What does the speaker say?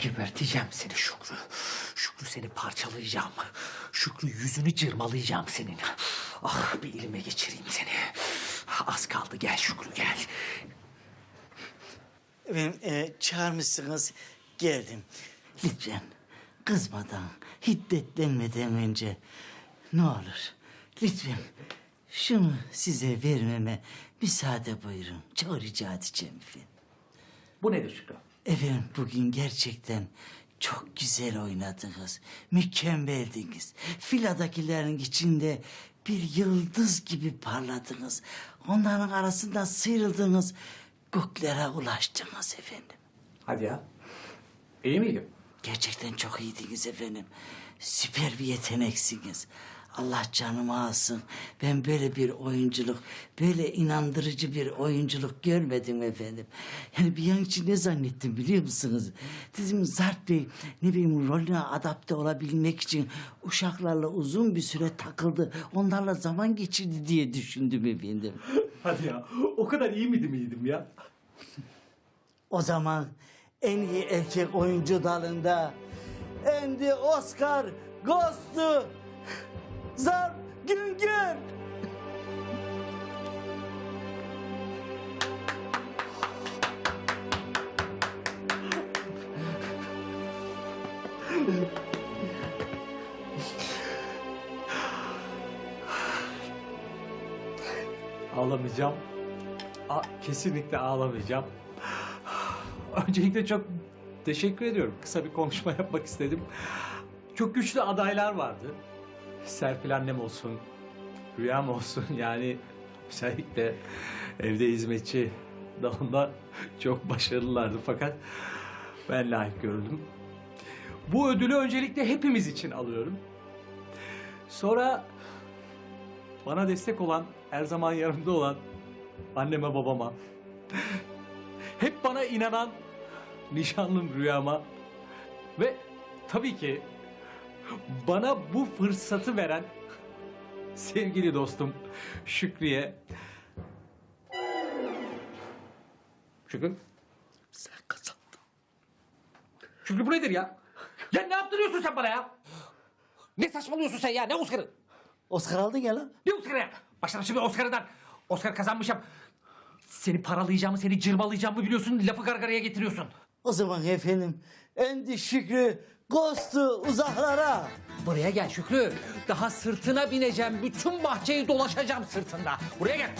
geberteceğim seni Şükrü. Şükrü seni parçalayacağım. Şükrü yüzünü cırmalayacağım senin. Ah bir elime geçireyim seni. Az kaldı gel Şükrü gel. Efendim e, çağırmışsınız geldim. Lütfen kızmadan, hiddetlenmeden önce ne olur lütfen şunu size vermeme müsaade buyurun. Çok rica edeceğim efendim. Bu nedir Şükrü? Efendim bugün gerçekten çok güzel oynadınız. Mükemmeldiniz. Filadakilerin içinde bir yıldız gibi parladınız. Onların arasından sıyrıldınız. Göklere ulaştınız efendim. Hadi ya. İyi miydim? Gerçekten çok iyiydiniz efendim. Süper bir yeteneksiniz. Allah canımı alsın. Ben böyle bir oyunculuk, böyle inandırıcı bir oyunculuk görmedim efendim. Yani bir an için ne zannettim biliyor musunuz? Dedim Zart Bey ne bileyim rolüne adapte olabilmek için uşaklarla uzun bir süre takıldı. Onlarla zaman geçirdi diye düşündüm efendim. Hadi ya. O kadar iyi miydim iyiydim ya? O zaman en iyi erkek oyuncu dalında Andy Oscar Ghost'u Ağlamayacağım. A- kesinlikle ağlamayacağım. Öncelikle çok teşekkür ediyorum. Kısa bir konuşma yapmak istedim. Çok güçlü adaylar vardı. Serpil annem olsun, Rüyam olsun yani özellikle evde hizmetçi dalında çok başarılılardı fakat ben layık görüldüm. Bu ödülü öncelikle hepimiz için alıyorum. Sonra bana destek olan, her zaman yanımda olan anneme babama, hep bana inanan nişanlım rüyama ve tabii ki bana bu fırsatı veren sevgili dostum Şükrü'ye. Şükrü. Sen kazandın. Şükrü bu nedir ya? Ya ne yaptırıyorsun sen bana ya? Ne saçmalıyorsun sen ya? Ne Oscar'ı? Oscar aldın ya lan. Ne Oscar'ı ya? Başlarım şimdi Oscar'dan. Oscar kazanmışım. Seni paralayacağımı, seni cırmalayacağımı biliyorsun. Lafı gargaraya getiriyorsun. O zaman efendim Andy Şükrü Ghost'u uzaklara. Buraya gel Şükrü. Daha sırtına bineceğim. Bütün bahçeyi dolaşacağım sırtında. Buraya gel.